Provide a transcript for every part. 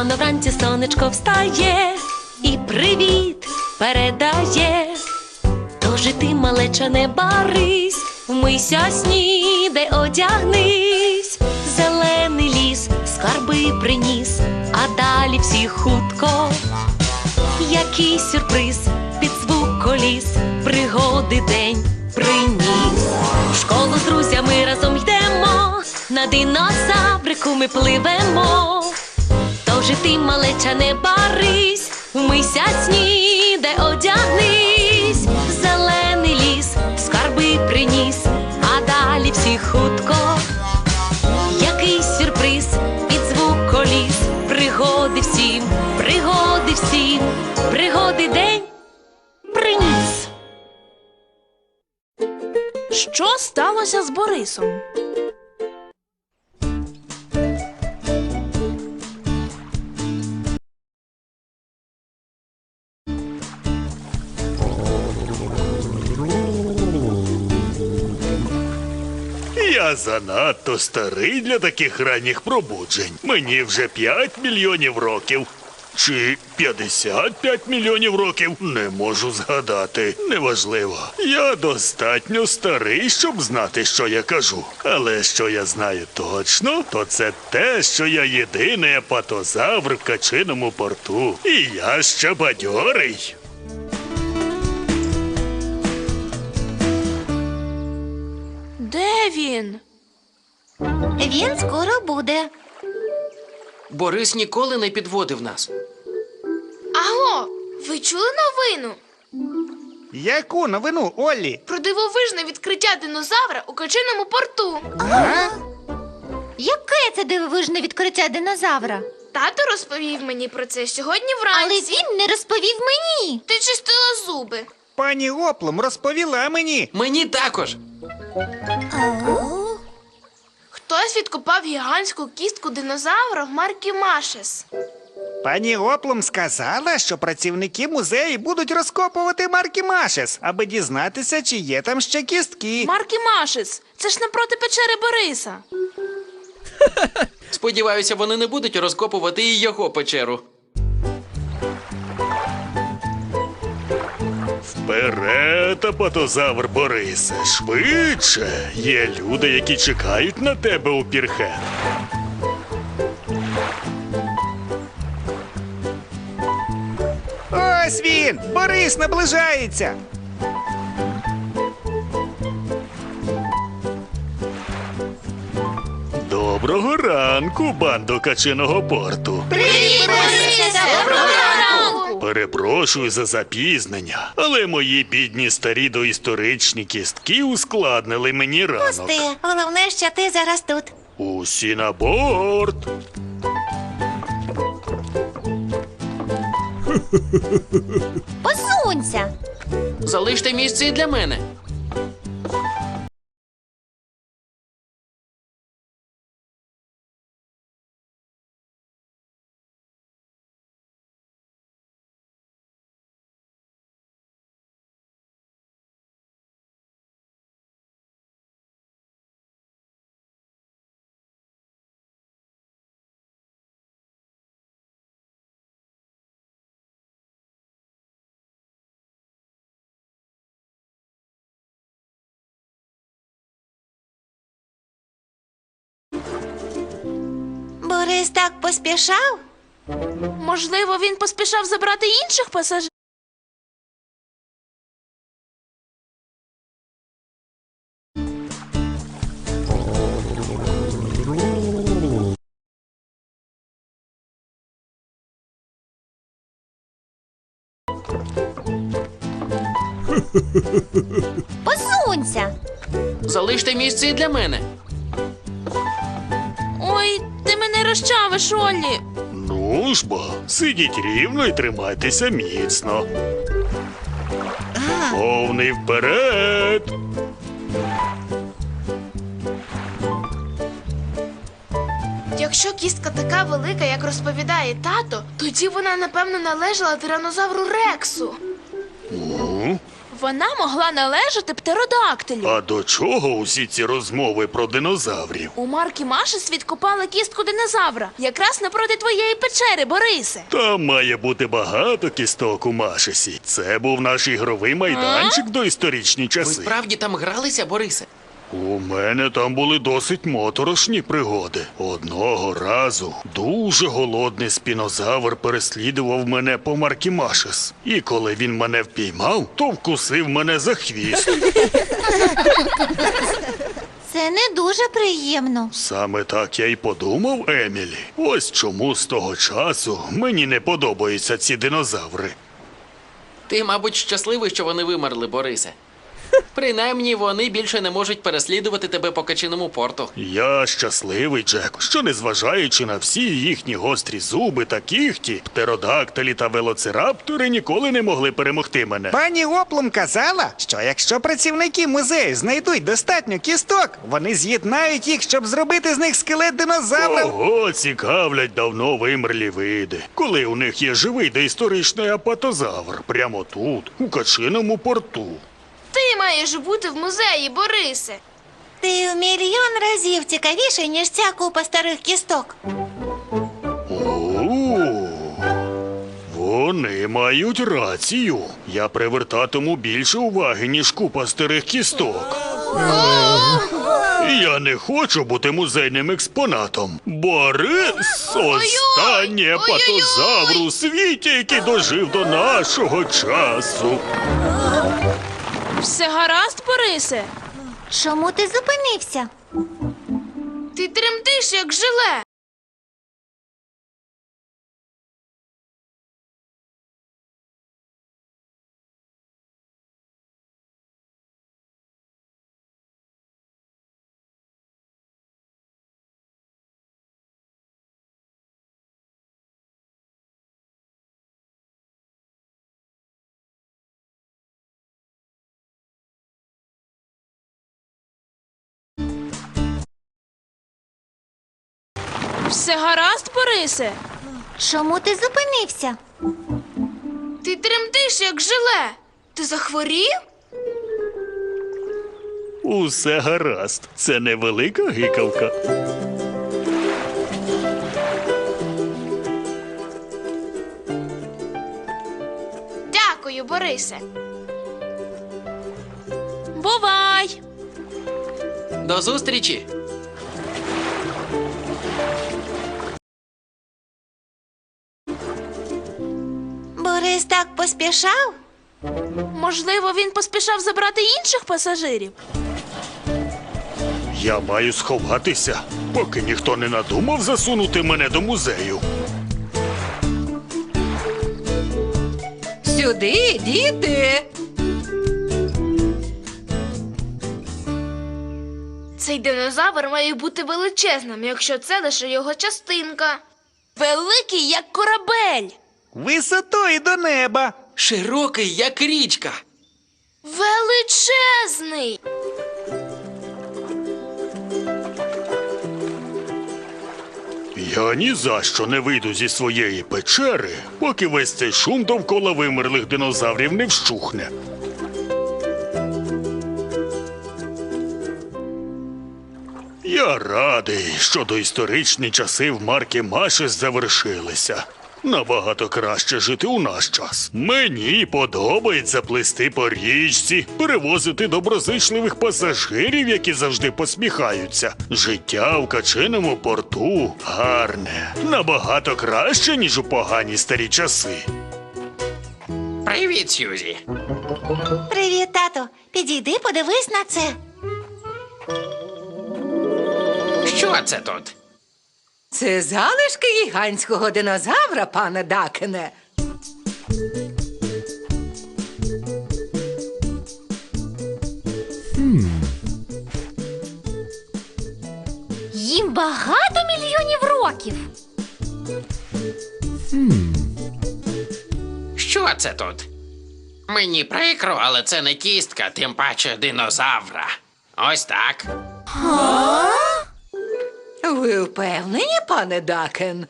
Рано вранці сонечко встає і привіт передає. Тож і ти, малеча, не барись, вмийся снідай, одягнись, зелений ліс, скарби приніс, а далі всі хутко. Який сюрприз під звук коліс, пригоди день приніс. В школу з друзями разом йдемо, на динозаврику ми пливемо. Тож і ти, малеча, не барись, вмийся снідай, одягнись, зелений ліс, скарби приніс, а далі всі хутко. Який сюрприз під звук коліс, пригоди всім, пригоди всім, пригоди день приніс. Що сталося з Борисом? Занадто старий для таких ранніх пробуджень. Мені вже 5 мільйонів років. Чи 55 мільйонів років не можу згадати. Неважливо. Я достатньо старий, щоб знати, що я кажу. Але що я знаю точно, то це те, що я єдиний апатозавр в качиному порту. І я ще бадьорий. Де він? Він скоро буде. Борис ніколи не підводив нас. Аго, ви чули новину Яку новину, Оллі? про дивовижне відкриття динозавра у качиному порту? Яке це дивовижне відкриття динозавра? Тато розповів мені про це сьогодні вранці. Але він не розповів мені. Ти чистила зуби. Пані Оплом розповіла мені. Мені також. Хтось відкопав гігантську кістку динозавра в маркі Машес. Пані Оплом сказала, що працівники музею будуть розкопувати марки Машес, аби дізнатися, чи є там ще кістки. Маркі Машес. Це ж напроти печери Бориса. Сподіваюся, вони не будуть розкопувати і його печеру. Вперед, апатозавр Борисе, швидше. Є люди, які чекають на тебе у пірхет. Ось він! Борис наближається. Доброго ранку, бандо качиного порту. Доброго ранку! Перепрошую за запізнення, але мої бідні старі доісторичні кістки ускладнили мені ранок. Ти, головне, що ти зараз тут. Усі на борт. Посунься. Залиште місце і для мене. Борис так поспішав. Можливо, він поспішав забрати інших пасажирів. Посунься. Залиште місце і для мене. Мене розчавиш, Оллі. Ну ж бо, сидіть рівно і тримайтеся міцно. Повний вперед. Якщо кістка така велика, як розповідає тато, тоді вона, напевно, належала тиранозавру Рексу. Вона могла належати птеродактилю. А до чого усі ці розмови про динозаврів? У Марки Машес відкопали кістку динозавра, якраз напроти твоєї печери, Борисе. Там має бути багато кісток у Машесі. Це був наш ігровий майданчик до історичні Ви часи. справді там гралися, Борисе? У мене там були досить моторошні пригоди. Одного разу дуже голодний спінозавр переслідував мене по Маркімашес. І коли він мене впіймав, то вкусив мене за хвіст. Це не дуже приємно. Саме так я й подумав, Емілі. Ось чому з того часу мені не подобаються ці динозаври. Ти, мабуть, щасливий, що вони вимерли, Борисе. Принаймні вони більше не можуть переслідувати тебе по качиному порту. Я щасливий, Джек, що незважаючи на всі їхні гострі зуби та кіхті, птеродактилі та велоцираптори ніколи не могли перемогти мене. Пані Оплум казала, що якщо працівники музею знайдуть достатньо кісток, вони з'єднають їх, щоб зробити з них скелет динозавра. Ого, цікавлять давно вимерлі види. Коли у них є живий доісторичний апатозавр, прямо тут, у качиному порту. Ти маєш бути в музеї, Борисе. Ти в мільйон разів цікавіший, ніж ця купа старих кісток. О, Вони мають рацію. Я привертатиму більше уваги, ніж купа старих кісток. Я не хочу бути музейним експонатом. Борис останнє ой-ой-ой. патозавр у світі, який дожив до нашого часу. Все гаразд, Борисе? Чому ти зупинився? Ти тремтиш, як жиле. Все гаразд, Борисе? Чому ти зупинився? Ти тремтиш, як жиле. Ти захворів? Усе гаразд. Це невелика гикавка. Дякую, Борисе. Бувай! До зустрічі! Так поспішав? Можливо, він поспішав забрати інших пасажирів. Я маю сховатися, поки ніхто не надумав засунути мене до музею. Сюди, діти. Цей динозавр має бути величезним, якщо це лише його частинка. Великий, як корабель! Висотою до неба. Широкий, як річка. Величезний! Я ні за що не вийду зі своєї печери, поки весь цей шум довкола вимерлих динозаврів не вщухне. Я радий, що доісторичні часи в Маркі Машес завершилися. Набагато краще жити у наш час. Мені подобається плисти по річці, перевозити доброзичливих пасажирів, які завжди посміхаються. Життя в качиному порту гарне, набагато краще, ніж у погані старі часи. Привіт, Сьюзі. Привіт, тато. Підійди, подивись на це. Що це тут? Це залишки гігантського динозавра, пане Дакене. Їм багато мільйонів років. Що це тут? Мені прикро, але це не кістка, тим паче динозавра. Ось так. Ви впевнені, пане Дакен?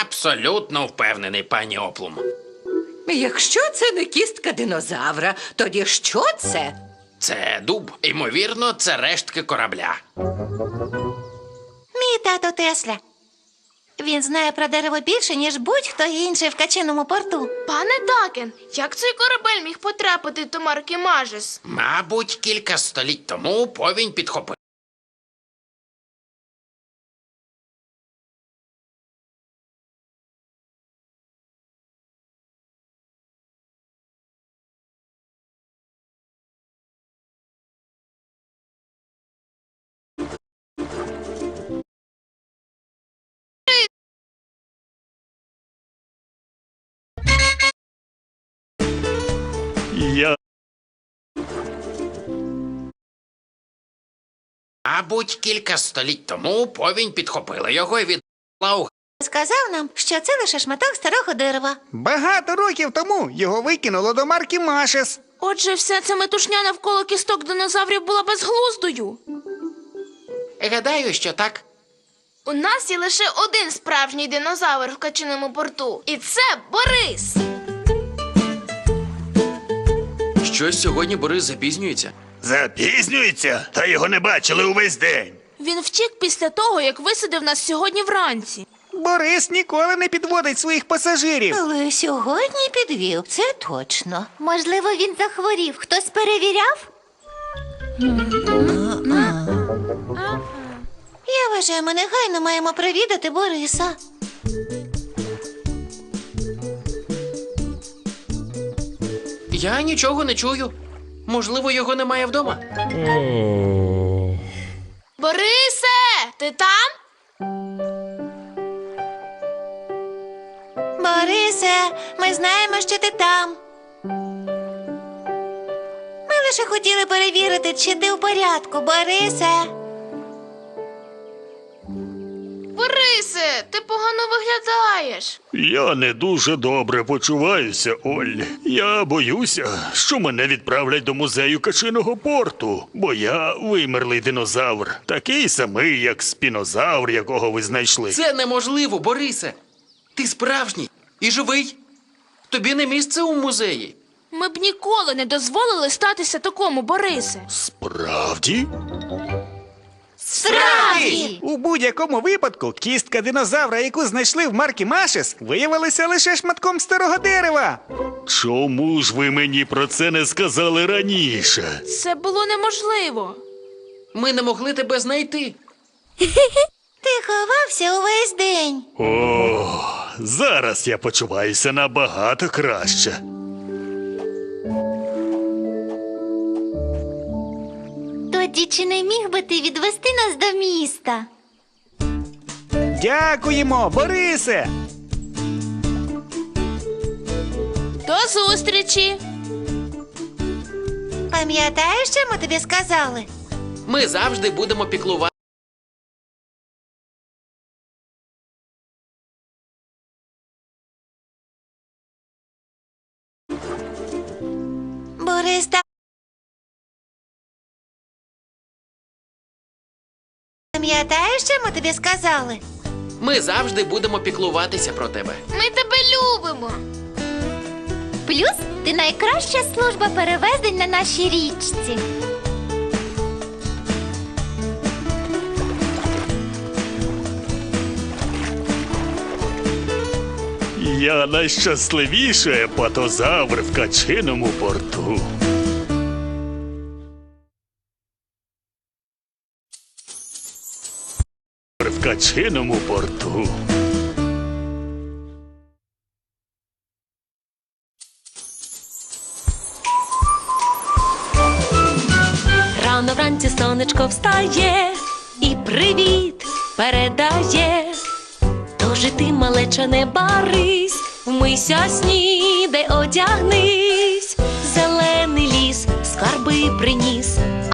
Абсолютно впевнений, пані Оплум. Якщо це не кістка динозавра, тоді що це? Це дуб. Ймовірно, це рештки корабля. Мій тато Тесля. Він знає про дерево більше, ніж будь-хто інший в качиному порту. Пане Дакен, як цей корабель міг потрапити до марки Мажес? Мабуть, кілька століть тому повінь підхопив. Я Мабуть, кілька століть тому повінь підхопила його і відла у Сказав нам, що це лише шматок старого дерева. Багато років тому його викинуло до марки Машес. Отже, вся ця метушня навколо кісток динозаврів була безглуздою. Гадаю, що так. У нас є лише один справжній динозавр в качиному порту, і це Борис. Щось сьогодні Борис запізнюється. запізнюється, та його не бачили увесь день. Він втік після того, як висадив нас сьогодні вранці. Борис ніколи не підводить своїх пасажирів. Але сьогодні підвів, це точно. Можливо, він захворів. Хтось перевіряв? Я вважаю, ми негайно маємо провідати Бориса. Я нічого не чую. Можливо, його немає вдома. Борисе, ти там? Борисе, ми знаємо, що ти там. Ми лише хотіли перевірити, чи ти в порядку, Борисе. Борисе, ти погано виглядаєш. Я не дуже добре почуваюся, Оль. Я боюся, що мене відправлять до музею качиного порту, бо я вимерлий динозавр, такий самий, як спінозавр, якого ви знайшли. Це неможливо, Борисе. Ти справжній і живий. Тобі не місце у музеї. Ми б ніколи не дозволили статися такому, Борисе. Справді? Справді! У будь-якому випадку кістка динозавра, яку знайшли в марки Машес, виявилася лише шматком старого дерева. Чому ж ви мені про це не сказали раніше? Це було неможливо. Ми не могли тебе знайти. Ти ховався увесь день. О, зараз я почуваюся набагато краще. Тоді чи не міг би ти відвести нас до міста? Дякуємо, Борисе! До зустрічі! Пам'ятаєш, що ми тобі сказали? Ми завжди будемо піклувати. Пам'ятаєш, що ми тобі сказали? Ми завжди будемо піклуватися про тебе. Ми тебе любимо. Плюс ти найкраща служба перевезень на нашій річці. Я найщасливіший епатозавр в качиному порту. Качиному порту. Рано вранці сонечко встає і привіт передає. Тож ти, малеча, не барись, вмийся снідай, одягнись, зелений ліс, скарби приніс,